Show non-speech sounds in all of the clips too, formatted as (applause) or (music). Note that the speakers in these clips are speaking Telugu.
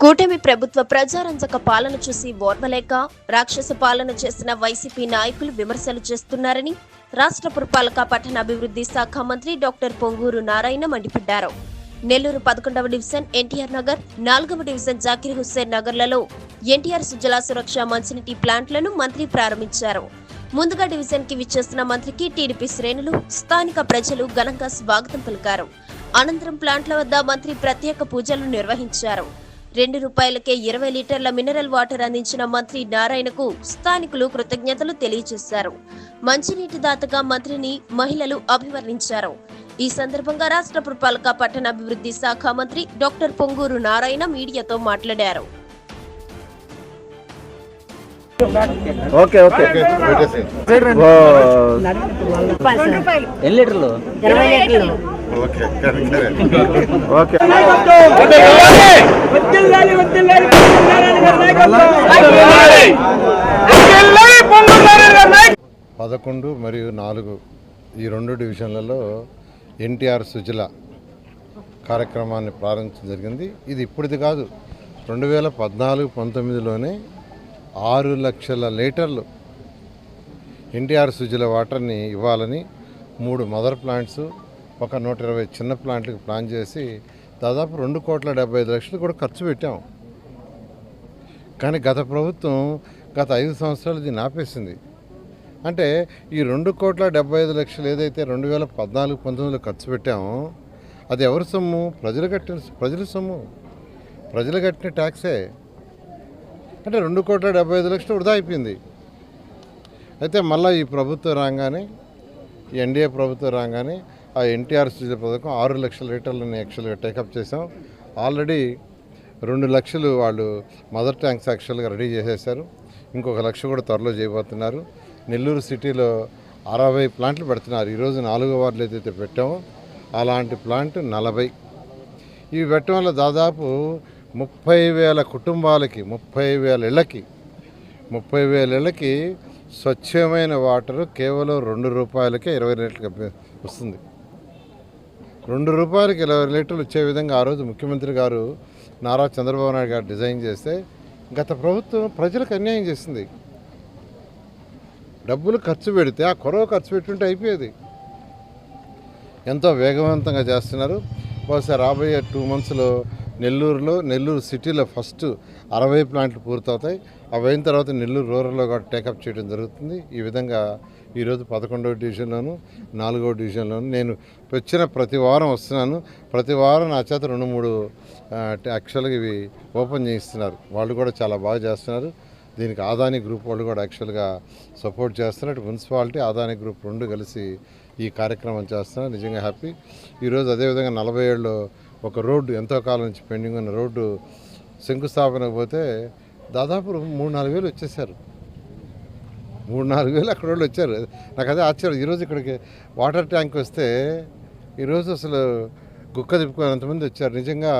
కూటమి ప్రభుత్వ ప్రజారంజక పాలన చూసి ఓర్వలేక రాక్షస పాలన చేసిన వైసీపీ నాయకులు విమర్శలు చేస్తున్నారని రాష్ట్ర పురపాలక పట్టణాభివృద్ధి శాఖ మంత్రి డాక్టర్ పొంగూరు నారాయణ మండిపడ్డారు. నెల్లూరు పదకొండవ డివిజన్ ఎన్టీఆర్ నగర్ నాలుగవ డివిజన్ జాకిర్ హుస్సేన్ నగర్లలో ఎన్టీఆర్ సుజలా సురక్ష మంచినీటి ప్లాంట్లను మంత్రి ప్రారంభించారు. ముందుగా డివిజన్కి విచ్చేసిన మంత్రికి టీడీపీ శ్రేణులు స్థానిక ప్రజలు ఘనంగా స్వాగతం పలికారు. అనంతరం ప్లాంట్ల వద్ద మంత్రి ప్రత్యేక పూజలు నిర్వహించారు. రెండు రూపాయలకే ఇరవై లీటర్ల మినరల్ వాటర్ అందించిన మంత్రి నారాయణకు స్థానికులు కృతజ్ఞతలు తెలియజేశారు. మంచినీటి దాతగా మంత్రిని మహిళలు అభివర్ణించారు. ఈ సందర్భంగా రాష్ట్ర పురపాలక పట్టణాభివృద్ధి శాఖ మంత్రి డాక్టర్ పొంగూరు నారాయణ మీడియాతో మాట్లాడారు. Okay okay. ఓ, ఎన్ని లీటర్లు. (laughs) ఓకే పదకొండు మరియు నాలుగు ఈ రెండు డివిజన్లలో ఎన్టీఆర్ సుజల కార్యక్రమాన్ని ప్రారంభించడం జరిగింది. ఇది ఇప్పుడుది కాదు. రెండు వేల పద్నాలుగు పంతొమ్మిదిలోనే ఆరు లక్షల లీటర్లు ఎన్టీఆర్ సుజల వాటర్ని ఇవ్వాలని మూడు మదర్ ప్లాంట్స్ ఒక నూట ఇరవై చిన్న ప్లాంట్లకు ప్లాన్ చేసి దాదాపు రెండు కోట్ల డెబ్బై ఐదు లక్షలు కూడా ఖర్చు పెట్టాం. కానీ గత ప్రభుత్వం గత ఐదు సంవత్సరాలు దీన్ని ఆపేసింది. అంటే ఈ రెండు కోట్ల డెబ్బై ఐదు లక్షలు ఏదైతే రెండు వేల పద్నాలుగు పంతొమ్మిదిలో ఖర్చు పెట్టామో అది ఎవరి సొమ్ము? ప్రజలు కట్టిన ప్రజల సొమ్ము. ప్రజలు కట్టిన ట్యాక్సే. అంటే రెండు కోట్ల డెబ్బై ఐదు లక్షలు వృధా అయిపోయింది. అయితే మళ్ళీ ఈ ప్రభుత్వం రాగానే ఈ ఎన్డీఏ ప్రభుత్వం రాగానే ఆ ఎన్టీఆర్ సుజల పథకం ఆరు లక్షల లీటర్లని యాక్చువల్గా టేకప్ చేసాం ఆల్రెడీ రెండు లక్షలు వాళ్ళు మదర్ ట్యాంక్స్ యాక్చువల్గా రెడీ చేసేసారు ఇంకొక లక్ష కూడా త్వరలో చేయబోతున్నారు. నెల్లూరు సిటీలో అరవై ప్లాంట్లు పెడుతున్నారు. ఈరోజు నాలుగో వార్డులు ఏదైతే పెట్టామో అలాంటి ప్లాంట్ నలభై. ఇవి పెట్టడం వల్ల దాదాపు ముప్పై వేల కుటుంబాలకి ముప్పై వేల ఇళ్ళకి ముప్పై వేల ఇళ్ళకి స్వచ్ఛమైన వాటరు కేవలం రెండు రూపాయలకే ఇరవై రేట్లకి వస్తుంది. రెండు రూపాయలకి ఇరవై లీటర్లు వచ్చే విధంగా ఆ రోజు ముఖ్యమంత్రి గారు నారా చంద్రబాబు నాయుడు గారు డిజైన్ చేస్తే గత ప్రభుత్వం ప్రజలకు అన్యాయం చేసింది. డబ్బులు ఖర్చు పెడితే ఆ కొరవ ఖర్చు పెట్టుంటే అయిపోయేది. ఎంతో వేగవంతంగా చేస్తున్నారు. బహుశా రాబోయే టూ మంత్స్లో నెల్లూరులో నెల్లూరు సిటీలో ఫస్ట్ అరవై ప్లాంట్లు పూర్తవుతాయి. అవి అయిన తర్వాత నెల్లూరు రూరల్లో కూడా టేకప్ చేయడం జరుగుతుంది. ఈ విధంగా ఈరోజు పదకొండవ డివిజన్లోను నాలుగవ డివిజన్లోను నేను వచ్చిన ప్రతి వారం వస్తున్నాను. ప్రతి వారం నా చేత రెండు మూడు యాక్చువల్గా ఇవి ఓపెన్ చేయిస్తున్నారు. వాళ్ళు కూడా చాలా బాగా చేస్తున్నారు. దీనికి ఆదాని గ్రూప్ వాళ్ళు కూడా యాక్చువల్గా సపోర్ట్ చేస్తున్నారు. మున్సిపాలిటీ ఆదాని గ్రూప్ రెండు కలిసి ఈ కార్యక్రమం చేస్తున్నారు. నిజంగా హ్యాపీ. ఈరోజు అదేవిధంగా నలభై ఏళ్ళు ఒక రోడ్డు ఎంతో కాలం నుంచి పెండింగ్ ఉన్న రోడ్డు శంకుస్థాపనకు పోతే దాదాపు మూడు నాలుగు వేలు వచ్చేసారు. మూడు నాలుగు వేలు అక్కడ వాళ్ళు వచ్చారు. నాకు అదే ఆశ్చర్యం. ఈరోజు ఇక్కడికి వాటర్ ట్యాంక్ వస్తే ఈరోజు అసలు గుక్క తిప్పుకునేంతమంది వచ్చారు. నిజంగా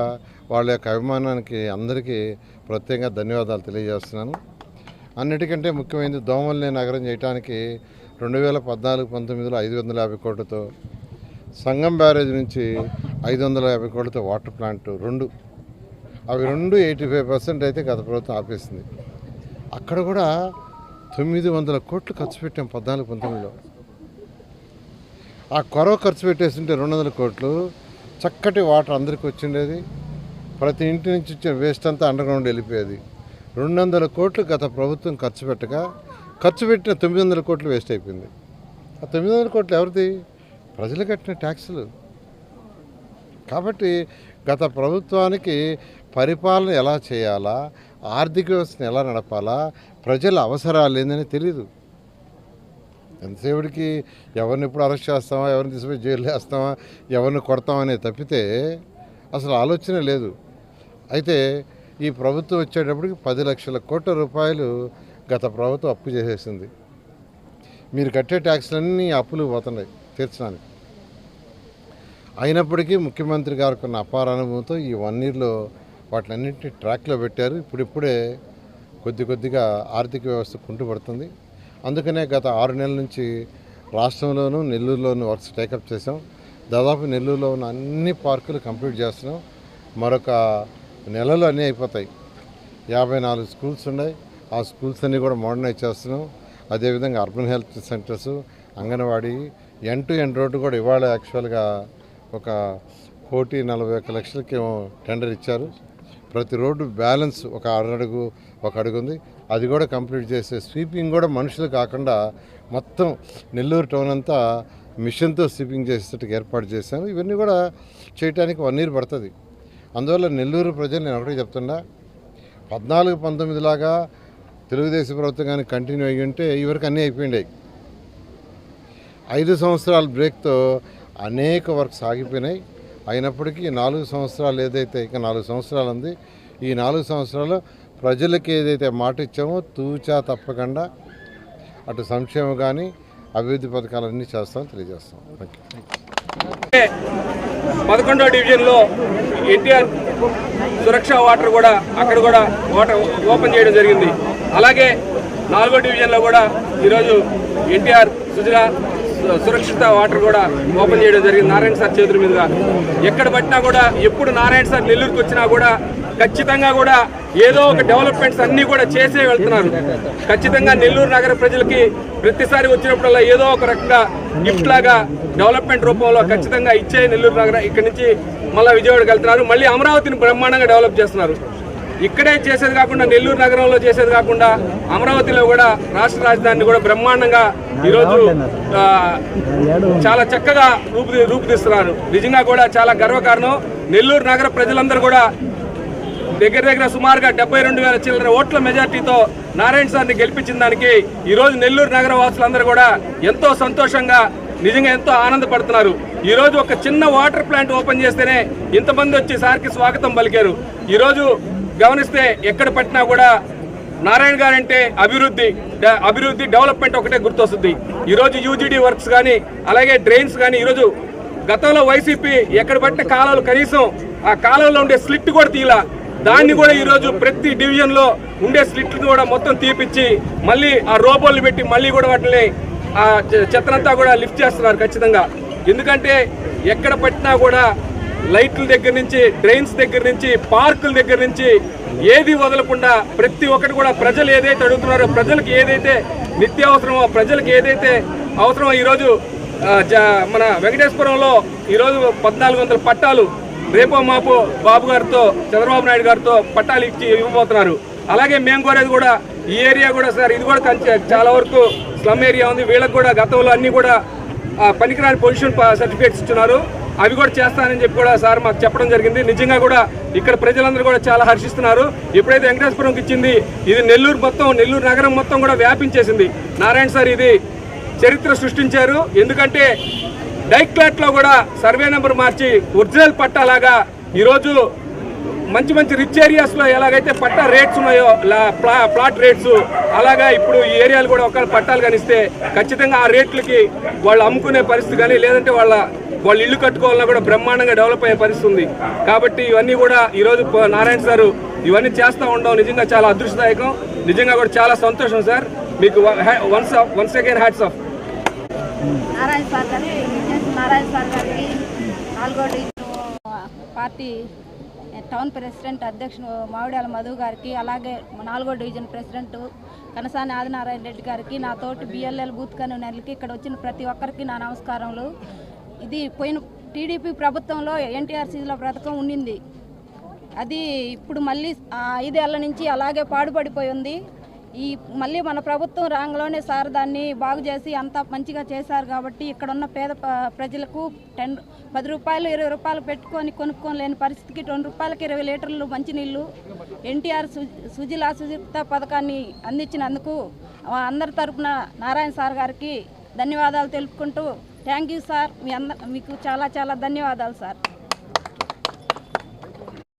వాళ్ళ యొక్క అభిమానానికి అందరికీ ప్రత్యేకంగా ధన్యవాదాలు తెలియజేస్తున్నాను. అన్నిటికంటే ముఖ్యమైనది దోమల్ని నగరం చేయడానికి రెండు వేల పద్నాలుగు పంతొమ్మిదిలో ఐదు వందల యాభై కోట్లతో సంగం బ్యారేజ్ నుంచి ఐదు వందల యాభై కోట్లతో వాటర్ ప్లాంట్ రెండు. అవి రెండు ఎయిటీ ఫైవ్ పర్సెంట్ అయితే గత ప్రభుత్వం ఆపేసింది. అక్కడ కూడా తొమ్మిది వందల కోట్లు ఖర్చు పెట్టాం పద్నాలుగు పంతొమ్మిదిలో. ఆ కొరవ ఖర్చు పెట్టేస్తుంటే రెండు వందల కోట్లు. చక్కటి వాటర్ అందరికి వచ్చిండేది. ప్రతి ఇంటి నుంచి వచ్చిన వేస్ట్ అంతా అండర్ గ్రౌండ్ వెళ్ళిపోయేది. రెండు వందల కోట్లు గత ప్రభుత్వం ఖర్చు పెట్టగా ఖర్చు పెట్టిన తొమ్మిది వందల కోట్లు వేస్ట్ అయిపోయింది. ఆ తొమ్మిది వందల కోట్లు ఎవరిది? ప్రజలు కట్టిన ట్యాక్సులు. కాబట్టి గత ప్రభుత్వానికి పరిపాలన ఎలా చేయాలా? ఆర్థిక వ్యవస్థను ఎలా నడపాలా? ప్రజల అవసరాలు ఏందని తెలియదు ఎంతసేపటికి ఎవరిని ఎప్పుడు అరెస్ట్ చేస్తామా? ఎవరిని తీసుకుపోయి జైలు వేస్తామా? ఎవరిని కొడతామనే తప్పితే అసలు ఆలోచన లేదు. అయితే ఈ ప్రభుత్వం వచ్చేటప్పటికి పది లక్షల కోట్ల రూపాయలు గత ప్రభుత్వం అప్పు చేసేసింది. మీరు కట్టే ట్యాక్స్లన్నీ అప్పులు పోతున్నాయి తీర్చడానికి. అయినప్పటికీ ముఖ్యమంత్రి గారికి ఉన్న అపార అనుభవంతో ఈ వన్ ఇయర్లో వాటినన్నింటినీ ట్రాక్లో పెట్టారు. ఇప్పుడిప్పుడే కొద్ది కొద్దిగా ఆర్థిక వ్యవస్థ కుంటుపడుతుంది. అందుకనే గత ఆరు నెలల నుంచి రాష్ట్రంలోనూ నెల్లూరులోనూ వర్క్స్ టేకప్ చేసాం దాదాపు నెల్లూరులో ఉన్న అన్ని పార్కులు కంప్లీట్ చేస్తున్నాం. మరొక నెలలు అన్నీ అయిపోతాయి. యాభై నాలుగు స్కూల్స్ ఉన్నాయి. ఆ స్కూల్స్ అన్నీ కూడా మోడర్నైజ్ చేస్తున్నాం. అదేవిధంగా urban health centres anganwadi end to end road కూడా ఇవాళ యాక్చువల్గా ఒక కోటి నలభై ఒక్క లక్షలకేమో టెండర్ ఇచ్చారు. ప్రతి రోడ్డు బ్యాలెన్స్ ఒక అరడుగు ఒక అడుగు ఉంది అది కూడా కంప్లీట్ చేసే స్వీపింగ్ కూడా మనుషులు కాకుండా మొత్తం నెల్లూరు టౌన్ అంతా మిషన్తో స్వీపింగ్ చేసేటట్టుగా ఏర్పాటు చేశాను ఇవన్నీ కూడా చేయడానికి వన్ ఇయర్ పడుతుంది. అందువల్ల నెల్లూరు ప్రజలు నేను ఒకటే చెప్తున్నా పద్నాలుగు పంతొమ్మిది లాగా తెలుగుదేశం ప్రభుత్వం కానీ కంటిన్యూ అయ్యి ఉంటే ఇవరకు అన్నీ అయిపోయినాయి ఐదు సంవత్సరాల బ్రేక్తో అనేక వర్క్స్ ఆగిపోయినాయి. అయినప్పటికీ ఈ నాలుగు సంవత్సరాలు ఏదైతే ఇక నాలుగు సంవత్సరాలు ఉంది ఈ నాలుగు సంవత్సరాలు ప్రజలకి ఏదైతే మాట ఇచ్చామో తూచా తప్పకుండా అటు సంక్షేమం కానీ అభివృద్ధి పథకాలన్నీ చేస్తామని తెలియజేస్తాం. పదకొండో డివిజన్లో ఎన్టీఆర్ సురక్ష వాటర్ కూడా అక్కడ కూడా వాటర్ ఓపెన్ చేయడం జరిగింది. అలాగే నాలుగో డివిజన్లో కూడా ఈరోజు ఎన్టీఆర్ సుజల సురక్షిత వాటర్ కూడా ఓపెన్ చేయడం జరిగింది. నారాయణ సార్ చేతుల మీదుగా. ఎక్కడ పట్టినా కూడా ఎప్పుడు నారాయణ సార్ నెల్లూరుకి వచ్చినా కూడా ఖచ్చితంగా కూడా ఏదో ఒక డెవలప్మెంట్స్ అన్నీ కూడా చేసే వెళ్తున్నారు. ఖచ్చితంగా నెల్లూరు నగర ప్రజలకి ప్రతిసారి వచ్చినప్పుడల్లా ఏదో ఒక రకంగా గిఫ్ట్ లాగా డెవలప్మెంట్ రూపంలో ఖచ్చితంగా ఇచ్చే నెల్లూరు నగర ఇక్కడి నుంచి మళ్ళీ విజయవాడకి వెళ్తున్నారు. మళ్ళీ అమరావతిని బ్రహ్మాండంగా డెవలప్ చేస్తున్నారు. ఇక్కడే చేసేది కాకుండా నెల్లూరు నగరంలో చేసేది కాకుండా అమరావతిలో కూడా రాష్ట్ర రాజధానిని కూడా బ్రహ్మాండంగా ఈరోజు చాలా చక్కగా రూపు రూపుదిస్తున్నారు నిజంగా కూడా చాలా గర్వకారణం. నెల్లూరు నగర ప్రజలందరూ కూడా దగ్గర దగ్గర సుమారుగా డెబ్బై రెండు వేల చిల్లర ఓట్ల మెజార్టీతో నారాయణ సార్ని గెలిపించిన దానికి ఈ రోజు నెల్లూరు నగర వాసులందరూ కూడా ఎంతో సంతోషంగా నిజంగా ఎంతో ఆనందపడుతున్నారు. ఈరోజు ఒక చిన్న వాటర్ ప్లాంట్ ఓపెన్ చేస్తేనే ఇంతమంది వచ్చి సార్కి స్వాగతం పలికారు. ఈరోజు గమనిస్తే ఎక్కడ పట్టినా కూడా నారాయణ గారు అంటే అభివృద్ధి అభివృద్ధి డెవలప్మెంట్ ఒకటే గుర్తొస్తుంది. ఈరోజు యూజీడీ వర్క్స్ కానీ అలాగే డ్రైన్స్ కానీ ఈరోజు గతంలో వైసీపీ ఎక్కడ పట్టిన కాలాలు కనీసం ఆ కాలంలో ఉండే స్లిట్ కూడా తీలా. దాన్ని కూడా ఈరోజు ప్రతి డివిజన్లో ఉండే స్లిట్లు కూడా మొత్తం తీపిచ్చి మళ్ళీ ఆ రోబోలు పెట్టి మళ్ళీ కూడా వాటిని ఆ చెత్తనంతా కూడా లిఫ్ట్ చేస్తున్నారు ఖచ్చితంగా. ఎందుకంటే ఎక్కడ పట్టినా కూడా లైట్ల దగ్గర నుంచి డ్రైన్స్ దగ్గర నుంచి పార్కుల దగ్గర నుంచి ఏది వదలకుండా ప్రతి ఒక్కటి కూడా ప్రజలు ఏదైతే అడుగుతున్నారో ప్రజలకు ఏదైతే నిత్యావసరమో ప్రజలకు ఏదైతే అవసరమో ఈరోజు జ- మన వెంకటేశ్వరంలో ఈరోజు పద్నాలుగు వందల పట్టాలు రేపో మాపో బాబు గారితో చంద్రబాబు నాయుడు గారితో పట్టాలు ఇచ్చి ఇవ్వబోతున్నారు. అలాగే మేము కోరేది కూడా ఈ ఏరియా కూడా సార్ ఇది కూడా చాలా వరకు స్లమ్ ఏరియా ఉంది. వీళ్ళకి కూడా గతంలో అన్నీ కూడా పనికిరాని పొజిషన్ సర్టిఫికేట్స్ ఇస్తున్నారు అవి కూడా చేస్తానని చెప్పి కూడా సార్ మాకు చెప్పడం జరిగింది. నిజంగా కూడా ఇక్కడ ప్రజలందరూ కూడా చాలా హర్షిస్తున్నారు. ఎప్పుడైతే వెంకటేశ్వరంకి ఇచ్చింది ఇది నెల్లూరు మొత్తం నెల్లూరు నగరం మొత్తం కూడా వ్యాపించేసింది. నారాయణ సార్ ఇది చరిత్ర సృష్టించారు. ఎందుకంటే డైక్లాట్లో కూడా సర్వే నెంబర్ మార్చి ఒరిజినల్ పట్టాలాగా ఈరోజు మంచి మంచి రిచ్ ఏరియాస్లో ఎలాగైతే పట్టా రేట్స్ ఉన్నాయో ప్లా- ప్లాట్ రేట్స్ అలాగా ఇప్పుడు ఈ ఏరియాలు కూడా ఒకవేళ పట్టాలు కనిస్తే ఖచ్చితంగా ఆ రేట్లకి వాళ్ళు అమ్ముకునే పరిస్థితి కానీ లేదంటే వాళ్ళ వాళ్ళు ఇల్లు కట్టుకోవాలన్నా కూడా బ్రహ్మాండంగా డెవలప్ అయ్యే పరిస్థితి ఉంది. కాబట్టి ఇవన్నీ కూడా ఈరోజు నారాయణ సారు ఇవన్నీ చేస్తూ ఉండడం నిజంగా చాలా అదృష్టదాయకం. నిజంగా కూడా చాలా సంతోషం సార్. మీకు once of once again hats off. Narayana sir గారి నారాయణ సార్ గారికి పార్టీ టౌన్ ప్రెసిడెంట్ అధ్యక్షుడు మావిడాల మధు గారికి అలాగే నాలుగో డివిజన్ ప్రెసిడెంట్ కనసాని ఆదినారాయణ రెడ్డి గారికి నా తోటి బిఎల్ఎల్ బూత్ కన్వీనర్లకి ఇక్కడ వచ్చిన ప్రతి ఒక్కరికి నా నమస్కారములు. ఇది పోయిన టీడీపీ ప్రభుత్వంలో ఎన్టీఆర్ సీజుల పథకం ఉండింది అది ఇప్పుడు మళ్ళీ ఐదేళ్ళ నుంచి అలాగే పాడుపడిపోయి ఉంది. ఈ మళ్ళీ మన ప్రభుత్వం రాంగ్లోనే సార్ దాన్ని బాగు చేసి అంతా మంచిగా చేశారు కాబట్టి ఇక్కడ ఉన్న పేద ప్రజలకు టెన్ పది రూపాయలు ఇరవై రూపాయలు పెట్టుకొని కొనుక్కోలేని పరిస్థితికి రెండు రూపాయలకి ఇరవై లీటర్లు మంచినీళ్ళు ఎన్టీఆర్ సు సుజిలా సుజిత పథకాన్ని అందించినందుకు అందరి తరపున నారాయణ సార్ గారికి ధన్యవాదాలు తెలుపుకుంటూ థ్యాంక్ యూ సార్. మీ అంద మీకు చాలా చాలా ధన్యవాదాలు సార్.